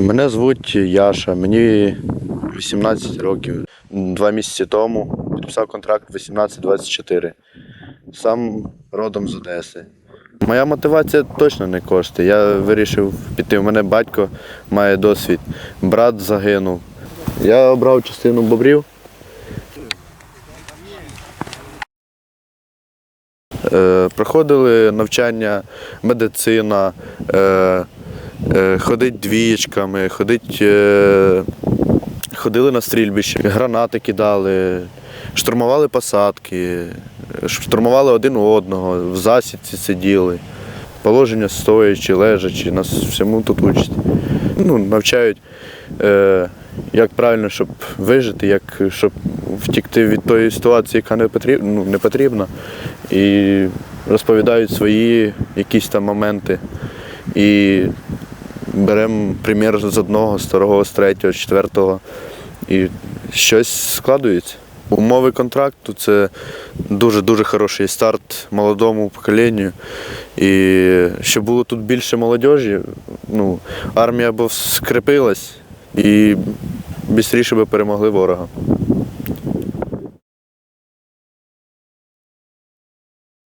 Мене звуть Яша, мені 18 років. Два місяці тому підписав контракт 18-24. Сам родом з Одеси. Моя мотивація точно не кошти. Я вирішив піти. У мене батько має досвід, брат загинув. Я обрав частину бобрів. Е, проходили навчання, медицина, е, ходить двієчками, ходить, е, ходили на стрільбище, гранати кидали, штурмували посадки, штурмували один одного, в засідці сиділи. Положення стоячи, лежачи, нас всьому тут учать. Ну, навчають, е, як правильно, щоб вижити, як щоб втікти від тої ситуації, яка не потрібна, ну, не потрібна. І розповідають свої якісь там моменти. І беремо примір з одного, з другого, з третього, з четвертого. І щось складується. Умови контракту це дуже-дуже хороший старт молодому поколінню. І щоб було тут більше молодіжі, ну, армія б скрепилась і швидше би перемогли ворога.